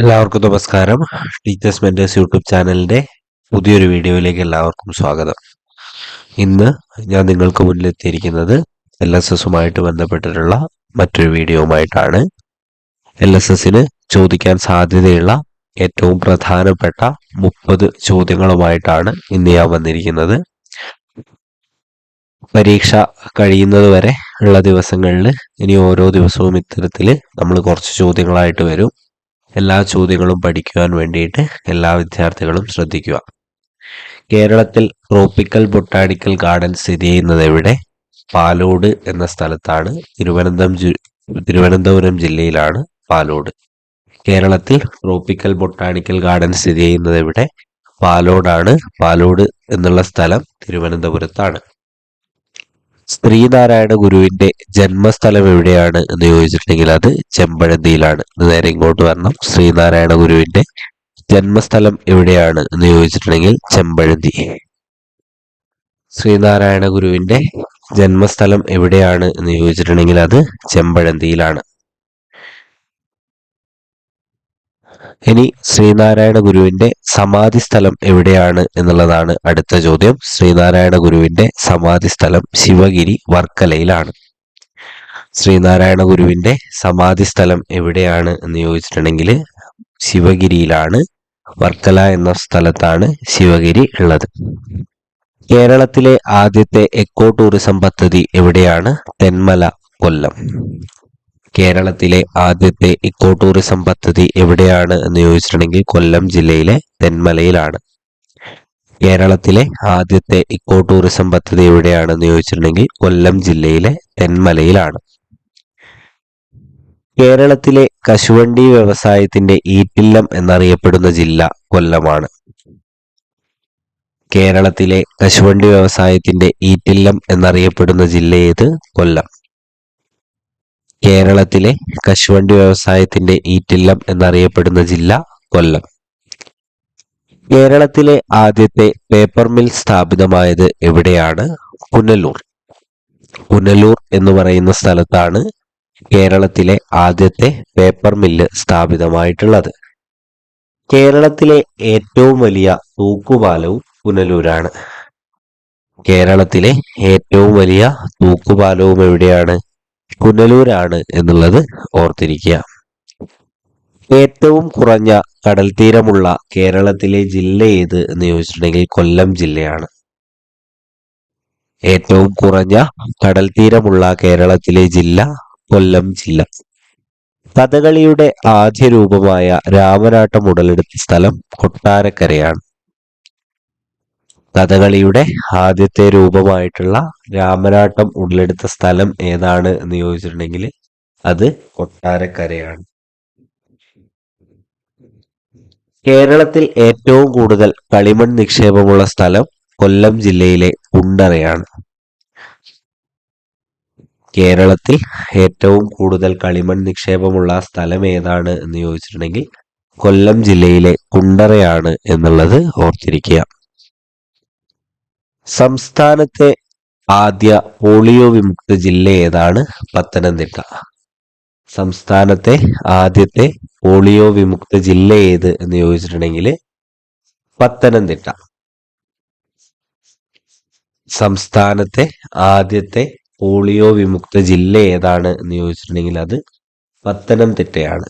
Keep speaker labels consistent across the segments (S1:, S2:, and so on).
S1: എല്ലാവർക്കും നമസ്കാരം teachers mentors YouTube ചാനലിൻ്റെ പുതിയൊരു വീഡിയോയിലേക്ക് എല്ലാവർക്കും സ്വാഗതം ഇന്ന് ഞാൻ നിങ്ങൾക്ക് മുന്നിലെത്തിയിരിക്കുന്നത് എൽ എസ് എസുമായിട്ട് ബന്ധപ്പെട്ടിട്ടുള്ള മറ്റൊരു വീഡിയോയുമായിട്ടാണ് എൽ എസ് എസിന് ചോദിക്കാൻ സാധ്യതയുള്ള ഏറ്റവും പ്രധാനപ്പെട്ട മുപ്പത് ചോദ്യങ്ങളുമായിട്ടാണ് ഇന്ന് ഞാൻ വന്നിരിക്കുന്നത് പരീക്ഷ കഴിയുന്നത് വരെ ഉള്ള ദിവസങ്ങളിൽ ഇനി ഓരോ ദിവസവും ഇത്തരത്തിൽ നമ്മൾ കുറച്ച് ചോദ്യങ്ങളായിട്ട് വരും എല്ലാ ചോദ്യങ്ങളും പഠിക്കുവാൻ വേണ്ടിയിട്ട് എല്ലാ വിദ്യാർത്ഥികളും ശ്രദ്ധിക്കുക കേരളത്തിൽ ട്രോപ്പിക്കൽ ബൊട്ടാണിക്കൽ ഗാർഡൻ സ്ഥിതി ചെയ്യുന്നത് എവിടെ പാലോട് എന്ന സ്ഥലത്താണ് തിരുവനന്തപുരം തിരുവനന്തപുരം ജില്ലയിലാണ് പാലോട് കേരളത്തിൽ ട്രോപ്പിക്കൽ ബൊട്ടാണിക്കൽ ഗാർഡൻ സ്ഥിതി ചെയ്യുന്നത് എവിടെ പാലോടാണ് പാലോട് എന്നുള്ള സ്ഥലം തിരുവനന്തപുരത്താണ് ശ്രീനാരായണ ഗുരുവിന്റെ ജന്മസ്ഥലം എവിടെയാണ് എന്ന് ചോദിച്ചിട്ടുണ്ടെങ്കിൽ അത് ചെമ്പഴന്തിയിലാണ് നേരെ ഇങ്ങോട്ട് വരണം ശ്രീനാരായണ ഗുരുവിന്റെ ജന്മസ്ഥലം എവിടെയാണ് എന്ന് ചോദിച്ചിട്ടുണ്ടെങ്കിൽ ചെമ്പഴന്തി ശ്രീനാരായണ ഗുരുവിന്റെ ജന്മസ്ഥലം എവിടെയാണ് എന്ന് ചോദിച്ചിട്ടുണ്ടെങ്കിൽ അത് ചെമ്പഴന്തിയിലാണ് ഇനി ശ്രീനാരായണ ഗുരുവിന്റെ സമാധി സ്ഥലം എവിടെയാണ് എന്നുള്ളതാണ് അടുത്ത ചോദ്യം ശ്രീനാരായണ ഗുരുവിന്റെ സമാധി സ്ഥലം ശിവഗിരി വർക്കലയിലാണ് ശ്രീനാരായണ ഗുരുവിന്റെ സമാധി സ്ഥലം എവിടെയാണ് എന്ന് ചോദിച്ചിട്ടുണ്ടെങ്കിൽ ശിവഗിരിയിലാണ് വർക്കല എന്ന സ്ഥലത്താണ് ശിവഗിരി ഉള്ളത് കേരളത്തിലെ ആദ്യത്തെ എക്കോ ടൂറിസം പദ്ധതി എവിടെയാണ് തെന്മല കൊല്ലം കേരളത്തിലെ ആദ്യത്തെ ഇക്കോ ടൂറിസം പദ്ധതി എവിടെയാണ് എന്ന് ചോദിച്ചിട്ടുണ്ടെങ്കിൽ കൊല്ലം ജില്ലയിലെ തെന്മലയിലാണ് കേരളത്തിലെ ആദ്യത്തെ ഇക്കോ ടൂറിസം പദ്ധതി എവിടെയാണെന്ന് ചോദിച്ചിട്ടുണ്ടെങ്കിൽ കൊല്ലം ജില്ലയിലെ തെന്മലയിലാണ് കേരളത്തിലെ കശുവണ്ടി വ്യവസായത്തിന്റെ ഈറ്റില്ലം എന്നറിയപ്പെടുന്ന ജില്ല കൊല്ലമാണ് കേരളത്തിലെ കശുവണ്ടി വ്യവസായത്തിന്റെ ഈറ്റില്ലം എന്നറിയപ്പെടുന്ന ജില്ലയേത് കൊല്ലം കേരളത്തിലെ കശുവണ്ടി വ്യവസായത്തിന്റെ ഈറ്റില്ലം എന്നറിയപ്പെടുന്ന ജില്ല കൊല്ലം കേരളത്തിലെ ആദ്യത്തെ പേപ്പർ മിൽ സ്ഥാപിതമായത് എവിടെയാണ് പുനലൂർ പുനലൂർ എന്ന് പറയുന്ന സ്ഥലത്താണ് കേരളത്തിലെ ആദ്യത്തെ പേപ്പർ മില്ല് സ്ഥാപിതമായിട്ടുള്ളത് കേരളത്തിലെ ഏറ്റവും വലിയ തൂക്കുപാലവും പുനലൂരാണ് കേരളത്തിലെ ഏറ്റവും വലിയ തൂക്കുപാലവും എവിടെയാണ് പുനലൂരാണ് എന്നുള്ളത് ഓർത്തിരിക്കുക ഏറ്റവും കുറഞ്ഞ കടൽ തീരമുള്ള കേരളത്തിലെ ജില്ല ഏത് എന്ന് ചോദിച്ചിട്ടുണ്ടെങ്കിൽ കൊല്ലം ജില്ലയാണ് ഏറ്റവും കുറഞ്ഞ കടൽ തീരമുള്ള കേരളത്തിലെ ജില്ല കൊല്ലം ജില്ല കഥകളിയുടെ ആദ്യ രൂപമായ രാമനാട്ടം ഉടലെടുത്ത സ്ഥലം കൊട്ടാരക്കരയാണ് കഥകളിയുടെ ആദ്യത്തെ രൂപമായിട്ടുള്ള രാമനാട്ടം ഉടലെടുത്ത സ്ഥലം ഏതാണ് എന്ന് ചോദിച്ചിട്ടുണ്ടെങ്കിൽ അത് കൊട്ടാരക്കരയാണ് കേരളത്തിൽ ഏറ്റവും കൂടുതൽ കളിമൺ നിക്ഷേപമുള്ള സ്ഥലം കൊല്ലം ജില്ലയിലെ കുണ്ടറയാണ് കേരളത്തിൽ ഏറ്റവും കൂടുതൽ കളിമൺ നിക്ഷേപമുള്ള സ്ഥലം ഏതാണ് എന്ന് ചോദിച്ചിട്ടുണ്ടെങ്കിൽ കൊല്ലം ജില്ലയിലെ കുണ്ടറയാണ് എന്നുള്ളത് ഓർത്തിരിക്കുക സംസ്ഥാനത്തെ ആദ്യ പോളിയോ വിമുക്ത ജില്ല ഏതാണ് പത്തനംതിട്ട സംസ്ഥാനത്തെ ആദ്യത്തെ പോളിയോ വിമുക്ത ജില്ല ഏത് എന്ന് ചോദിച്ചിട്ടുണ്ടെങ്കിൽ പത്തനംതിട്ട സംസ്ഥാനത്തെ ആദ്യത്തെ പോളിയോ വിമുക്ത ജില്ല ഏതാണ് എന്ന് ചോദിച്ചിട്ടുണ്ടെങ്കിൽ അത് പത്തനംതിട്ടയാണ്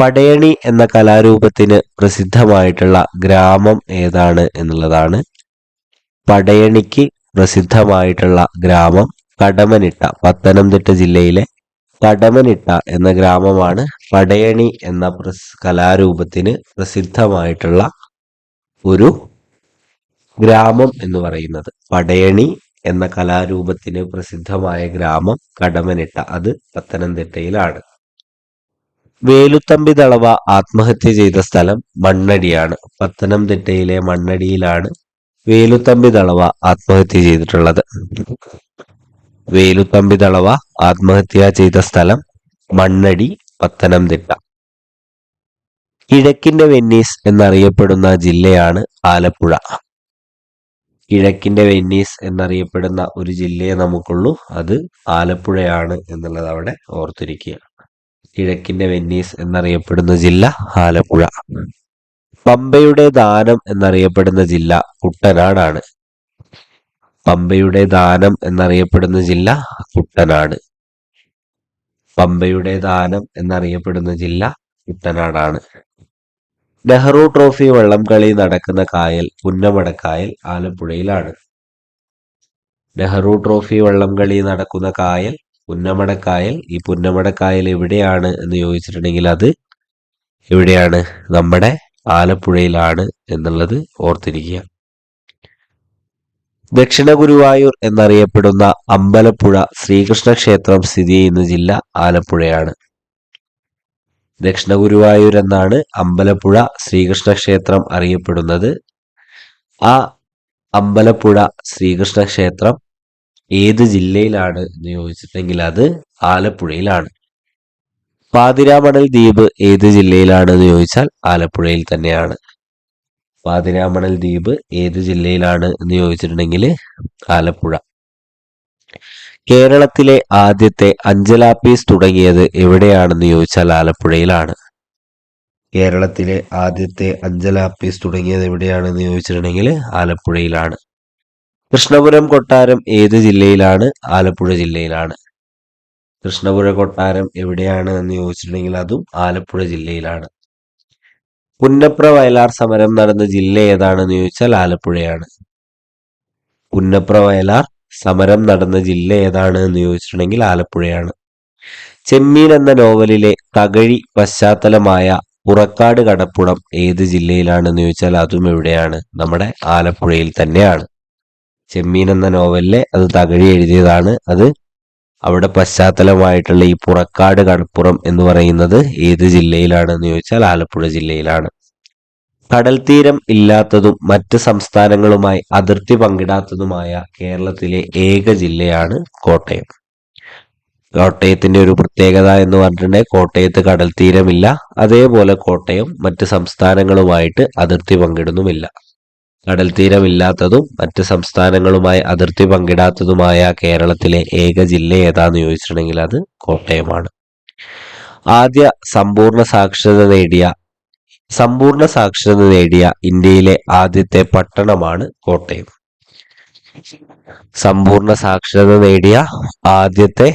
S1: പടയണി എന്ന കലാരൂപത്തിന് പ്രസിദ്ധമായിട്ടുള്ള ഗ്രാമം ഏതാണ് എന്നുള്ളതാണ് പടയണിക്ക് പ്രസിദ്ധമായിട്ടുള്ള ഗ്രാമം കടമനിട്ട പത്തനംതിട്ട ജില്ലയിലെ കടമനിട്ട എന്ന ഗ്രാമമാണ് പടയണി എന്ന കലാരൂപത്തിന് പ്രസിദ്ധമായിട്ടുള്ള ഒരു ഗ്രാമം എന്ന് പറയുന്നത് പടയണി എന്ന കലാരൂപത്തിന് പ്രസിദ്ധമായ ഗ്രാമം കടമനിട്ട അത് പത്തനംതിട്ടയിലാണ് വേലുത്തമ്പി തളവ ആത്മഹത്യ ചെയ്ത സ്ഥലം മണ്ണടിയാണ് പത്തനംതിട്ടയിലെ മണ്ണടിയിലാണ് വേലുത്തമ്പി ദളവ ആത്മഹത്യ ചെയ്തിട്ടുള്ളത് വേലുത്തമ്പി ദളവ ആത്മഹത്യ ചെയ്ത സ്ഥലം മണ്ണടി പത്തനംതിട്ട കിഴക്കിന്റെ വെന്നീസ് എന്നറിയപ്പെടുന്ന ജില്ലയാണ് ആലപ്പുഴ കിഴക്കിന്റെ വെന്നീസ് എന്നറിയപ്പെടുന്ന ഒരു ജില്ലയെ നമുക്കുള്ളൂ അത് ആലപ്പുഴയാണ് എന്നുള്ളത് അവിടെ ഓർത്തിരിക്കുക കിഴക്കിന്റെ വെന്നീസ് എന്നറിയപ്പെടുന്ന ജില്ല ആലപ്പുഴ പമ്പയുടെ ദാനം എന്നറിയപ്പെടുന്ന ജില്ല കുട്ടനാടാണ് പമ്പയുടെ ദാനം എന്നറിയപ്പെടുന്ന ജില്ല കുട്ടനാട് പമ്പയുടെ ദാനം എന്നറിയപ്പെടുന്ന ജില്ല കുട്ടനാടാണ് നെഹ്റു ട്രോഫി വള്ളംകളി നടക്കുന്ന കായൽ പുന്നമടക്കായൽ ആലപ്പുഴയിലാണ് നെഹ്റു ട്രോഫി വള്ളംകളി നടക്കുന്ന കായൽ പുന്നമടക്കായൽ ഈ പുന്നമടക്കായൽ എവിടെയാണ് എന്ന് ചോദിച്ചിട്ടുണ്ടെങ്കിൽ അത് എവിടെയാണ് നമ്മുടെ ആലപ്പുഴയിലാണ് എന്നുള്ളത് ഓർത്തിരിക്കുക ദക്ഷിണ ഗുരുവായൂർ എന്നറിയപ്പെടുന്ന അമ്പലപ്പുഴ ശ്രീകൃഷ്ണ ക്ഷേത്രം സ്ഥിതി ചെയ്യുന്ന ജില്ല ആലപ്പുഴയാണ് ദക്ഷിണ ഗുരുവായൂർ എന്നാണ് അമ്പലപ്പുഴ ശ്രീകൃഷ്ണ ക്ഷേത്രം അറിയപ്പെടുന്നത് ആ അമ്പലപ്പുഴ ശ്രീകൃഷ്ണ ക്ഷേത്രം ഏത് ജില്ലയിലാണ് എന്ന് ചോദിച്ചിട്ടുണ്ടെങ്കിൽ അത് ആലപ്പുഴയിലാണ് പാതിരാമണൽ ദ്വീപ് ഏത് ജില്ലയിലാണെന്ന് ചോദിച്ചാൽ ആലപ്പുഴയിൽ തന്നെയാണ് പാതിരാമണൽ ദ്വീപ് ഏത് ജില്ലയിലാണ് എന്ന് ചോദിച്ചിട്ടുണ്ടെങ്കിൽ ആലപ്പുഴ കേരളത്തിലെ ആദ്യത്തെ അഞ്ചലാപ്പീസ് തുടങ്ങിയത് എവിടെയാണെന്ന് ചോദിച്ചാൽ ആലപ്പുഴയിലാണ് കേരളത്തിലെ ആദ്യത്തെ അഞ്ചലാപ്പീസ് തുടങ്ങിയത് എവിടെയാണെന്ന് ചോദിച്ചിട്ടുണ്ടെങ്കിൽ ആലപ്പുഴയിലാണ് കൃഷ്ണപുരം കൊട്ടാരം ഏത് ജില്ലയിലാണ് ആലപ്പുഴ ജില്ലയിലാണ് കൃഷ്ണപുര കൊട്ടാരം എവിടെയാണ് എന്ന് ചോദിച്ചിട്ടുണ്ടെങ്കിൽ അതും ആലപ്പുഴ ജില്ലയിലാണ് പുന്നപ്ര വയലാർ സമരം നടന്ന ജില്ല ഏതാണെന്ന് ചോദിച്ചാൽ ആലപ്പുഴയാണ് പുന്നപ്ര വയലാർ സമരം നടന്ന ജില്ല ഏതാണ് എന്ന് ചോദിച്ചിട്ടുണ്ടെങ്കിൽ ആലപ്പുഴയാണ് ചെമ്മീൻ എന്ന നോവലിലെ തകഴി പശ്ചാത്തലമായ പുറക്കാട് കടപ്പുടം ഏത് ജില്ലയിലാണെന്ന് ചോദിച്ചാൽ അതും എവിടെയാണ് നമ്മുടെ ആലപ്പുഴയിൽ തന്നെയാണ് ചെമ്മീൻ എന്ന നോവലിലെ അത് തകഴി എഴുതിയതാണ് അത് അവിടെ പശ്ചാത്തലമായിട്ടുള്ള ഈ പുറക്കാട് കടപ്പുറം എന്ന് പറയുന്നത് ഏത് ജില്ലയിലാണെന്ന് ചോദിച്ചാൽ ആലപ്പുഴ ജില്ലയിലാണ് കടൽ തീരം ഇല്ലാത്തതും മറ്റ് സംസ്ഥാനങ്ങളുമായി അതിർത്തി പങ്കിടാത്തതുമായ കേരളത്തിലെ ഏക ജില്ലയാണ് കോട്ടയം കോട്ടയത്തിന്റെ ഒരു പ്രത്യേകത എന്ന് പറഞ്ഞിട്ടുണ്ടെങ്കിൽ കോട്ടയത്ത് കടൽ തീരമില്ല അതേപോലെ കോട്ടയം മറ്റ് സംസ്ഥാനങ്ങളുമായിട്ട് അതിർത്തി പങ്കിടുന്നുമില്ല കടൽ തീരമില്ലാത്തതും മറ്റ് സംസ്ഥാനങ്ങളുമായി അതിർത്തി പങ്കിടാത്തതുമായ കേരളത്തിലെ ഏക ജില്ല ഏതാന്ന് ചോദിച്ചിട്ടുണ്ടെങ്കിൽ അത് കോട്ടയമാണ് ആദ്യ സമ്പൂർണ്ണ സാക്ഷരത നേടിയ സമ്പൂർണ്ണ സാക്ഷരത നേടിയ ഇന്ത്യയിലെ ആദ്യത്തെ പട്ടണമാണ് കോട്ടയം സമ്പൂർണ്ണ സാക്ഷരത നേടിയ ആദ്യത്തെ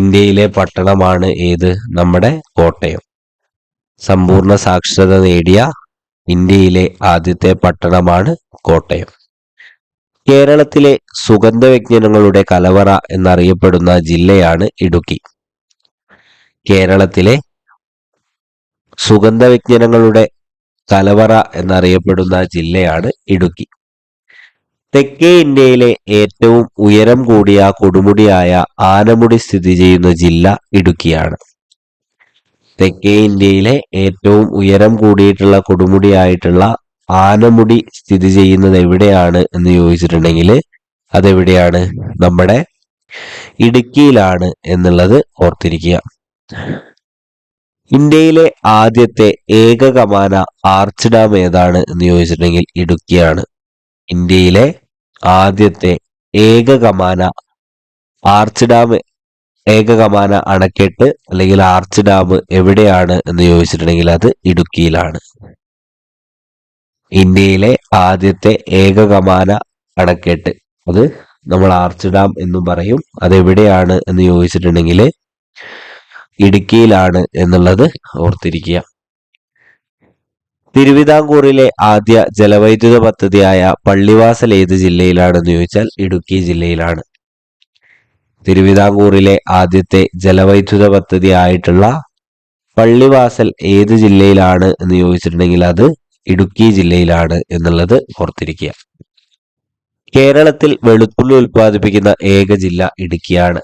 S1: ഇന്ത്യയിലെ പട്ടണമാണ് ഏത് നമ്മുടെ കോട്ടയം സമ്പൂർണ്ണ സാക്ഷരത നേടിയ ഇന്ത്യയിലെ ആദ്യത്തെ പട്ടണമാണ് കോട്ടയം കേരളത്തിലെ സുഗന്ധവ്യഞ്ജനങ്ങളുടെ കലവറ എന്നറിയപ്പെടുന്ന ജില്ലയാണ് ഇടുക്കി കേരളത്തിലെ സുഗന്ധവ്യഞ്ജനങ്ങളുടെ കലവറ എന്നറിയപ്പെടുന്ന ജില്ലയാണ് ഇടുക്കി തെക്കേ ഇന്ത്യയിലെ ഏറ്റവും ഉയരം കൂടിയ കൊടുമുടിയായ ആനമുടി സ്ഥിതി ചെയ്യുന്ന ജില്ല ഇടുക്കിയാണ് തെക്കേ ഇന്ത്യയിലെ ഏറ്റവും ഉയരം കൂടിയിട്ടുള്ള കൊടുമുടിയായിട്ടുള്ള ആനമുടി സ്ഥിതി ചെയ്യുന്നത് എവിടെയാണ് എന്ന് ചോദിച്ചിട്ടുണ്ടെങ്കിൽ അതെവിടെയാണ് നമ്മുടെ ഇടുക്കിയിലാണ് എന്നുള്ളത് ഓർത്തിരിക്കുക ഇന്ത്യയിലെ ആദ്യത്തെ ഏക കമാന ആർച്ച് ഡാം ഏതാണ് എന്ന് ചോദിച്ചിട്ടുണ്ടെങ്കിൽ ഇടുക്കിയാണ് ഇന്ത്യയിലെ ആദ്യത്തെ ഏക കമാന ആർച്ച് ഡാം ഏകകമാന അണക്കെട്ട് അല്ലെങ്കിൽ ആർച്ച് ഡാം എവിടെയാണ് എന്ന് ചോദിച്ചിട്ടുണ്ടെങ്കിൽ അത് ഇടുക്കിയിലാണ് ഇന്ത്യയിലെ ആദ്യത്തെ ഏകകമാന അണക്കെട്ട് അത് നമ്മൾ ആർച്ച് ഡാം എന്നും പറയും അതെവിടെയാണ് എന്ന് ചോദിച്ചിട്ടുണ്ടെങ്കിൽ ഇടുക്കിയിലാണ് എന്നുള്ളത് ഓർത്തിരിക്കുക തിരുവിതാംകൂറിലെ ആദ്യ ജലവൈദ്യുത പദ്ധതിയായ പള്ളിവാസൽ ഏത് ജില്ലയിലാണെന്ന് ചോദിച്ചാൽ ഇടുക്കി ജില്ലയിലാണ് തിരുവിതാംകൂറിലെ ആദ്യത്തെ ജലവൈദ്യുത പദ്ധതി ആയിട്ടുള്ള പള്ളിവാസൽ ഏത് ജില്ലയിലാണ് എന്ന് ചോദിച്ചിട്ടുണ്ടെങ്കിൽ അത് ഇടുക്കി ജില്ലയിലാണ് എന്നുള്ളത് ഓർത്തിരിക്കുക കേരളത്തിൽ വെളുത്തുള്ളി ഉൽപ്പാദിപ്പിക്കുന്ന ഏക ജില്ല ഇടുക്കിയാണ്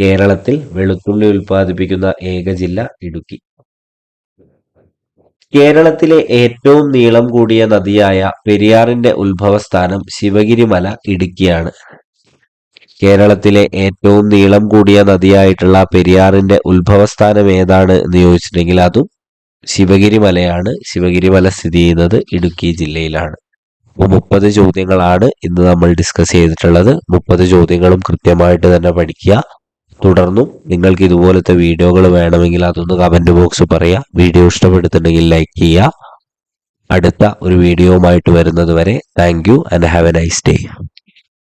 S1: കേരളത്തിൽ വെളുത്തുള്ളി ഉൽപ്പാദിപ്പിക്കുന്ന ഏക ജില്ല ഇടുക്കി കേരളത്തിലെ ഏറ്റവും നീളം കൂടിയ നദിയായ പെരിയാറിന്റെ ഉത്ഭവസ്ഥാനം ശിവഗിരിമല ഇടുക്കിയാണ് കേരളത്തിലെ ഏറ്റവും നീളം കൂടിയ നദിയായിട്ടുള്ള പെരിയാറിന്റെ ഉത്ഭവസ്ഥാനം ഏതാണ് എന്ന് ചോദിച്ചിട്ടുണ്ടെങ്കിൽ അതും ശിവഗിരി മലയാണ് ശിവഗിരി മല സ്ഥിതി ചെയ്യുന്നത് ഇടുക്കി ജില്ലയിലാണ് അപ്പോൾ മുപ്പത് ചോദ്യങ്ങളാണ് ഇന്ന് നമ്മൾ ഡിസ്കസ് ചെയ്തിട്ടുള്ളത് മുപ്പത് ചോദ്യങ്ങളും കൃത്യമായിട്ട് തന്നെ പഠിക്കുക തുടർന്നും നിങ്ങൾക്ക് ഇതുപോലത്തെ വീഡിയോകൾ വേണമെങ്കിൽ അതൊന്ന് കമന്റ് ബോക്സ് പറയുക വീഡിയോ ഇഷ്ടപ്പെടുത്തുണ്ടെങ്കിൽ ലൈക്ക് ചെയ്യുക അടുത്ത ഒരു വീഡിയോവുമായിട്ട് വരുന്നത് വരെ thank you and have a nice day